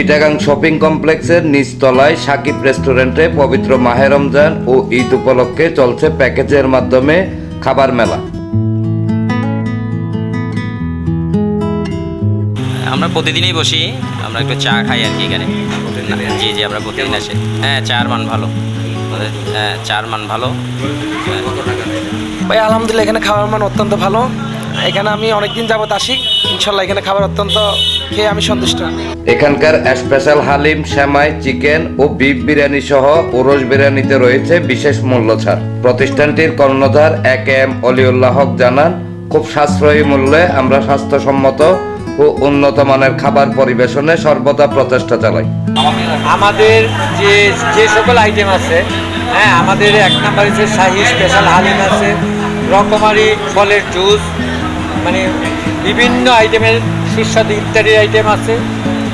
Chittagong shopping কমপ্লেক্সের নিচতলায় সাকিব রেস্টুরেন্টে পবিত্র মাহে রমজান ও ঈদ উপলক্ষে চলছে প্যাকেজের মাধ্যমে খাবার মেলা। আমরা প্রতিদিনই বসি আমরা একটু চা খাই আর কি এখানে। জি জি আমরা প্রতিদিন আসি। হ্যাঁ চার মান ভালো। হ্যাঁ। চার মান ভালো। হ্যাঁ। ভাই আলহামদুলিল্লাহ এখানে খাবার মান অত্যন্ত ভালো। এখানে আমি অনেকদিন যাবত আসি। ইনশাল্লাহ এখানে খাবার অত্যন্ত খেয়ে আমি সন্তুষ্ট। এখানকার স্পেশাল হালিম শ্যামাই চিকেন ও বিফ বিরিয়ানি সহ ওরস বিরিয়ানিতে রয়েছে বিশেষ মূল্য ছাড়। প্রতিষ্ঠানটির কর্ণধার এক এম অলিউল্লাহ হক জানান খুব সাশ্রয়ী মূল্যে আমরা স্বাস্থ্যসম্মত ও উন্নত মানের খাবার পরিবেশনে সর্বদা প্রচেষ্টা চালাই। আমাদের যে যে সকল আইটেম আছে হ্যাঁ আমাদের এক নাম্বার হচ্ছে শাহি স্পেশাল হালিম আছে রকমারি ফলের জুস মানে বিভিন্ন আইটেমের সুস্বাদু ইত্যাদি আইটেম আছে।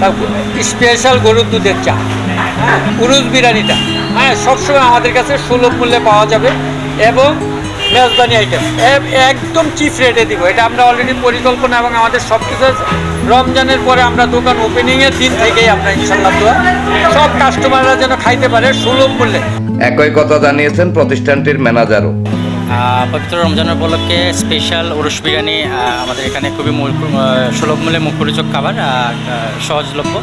তারপর স্পেশাল গরুর দুধের চা। হ্যাঁ উরুজ বিরিয়ানিটা। হ্যাঁ সবসময় আমাদের কাছে সুলভ মূল্যে পাওয়া যাবে এবং মেজবানি আইটেম। একদম চিপ রেটে দিব। এটা আমরা অলরেডি পরিকল্পনা এবং আমাদের সব কিছু রমজানের পরে আমরা দোকান ওপেনিংয়ের দিন থেকেই আমরা ইনশাল্লাহ দোয়া সব কাস্টমাররা যেন খাইতে পারে সুলভ মূল্যে। একই কথা জানিয়েছেন প্রতিষ্ঠানটির ম্যানেজারও পবিত্র রমজান উপলক্ষে স্পেশাল উরুষ বিরিয়ানি আমাদের এখানে খুবই সুলভ মূল্যে মুখরোচক খাবার সহজলভ্য।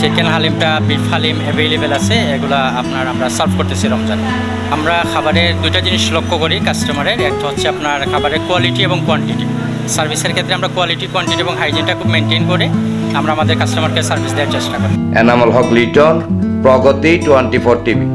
চিকেন হালিমটা বিফ হালিম অ্যাভেলেবেল আছে, এগুলা আপনার আমরা সার্ভ করতেছি রমজানে। আমরা খাবারের দুইটা জিনিস লক্ষ্য করি কাস্টমারের একটা হচ্ছে আপনার খাবারের কোয়ালিটি এবং কোয়ান্টিটি সার্ভিসের ক্ষেত্রে আমরা কোয়ালিটি কোয়ান্টিটি এবং হাইজিনটা খুব মেনটেন করে। আমরা আমাদের কাস্টমারকে সার্ভিস দেওয়ার চেষ্টা করি। Enamul Haque Liton, Pragati twenty four TV.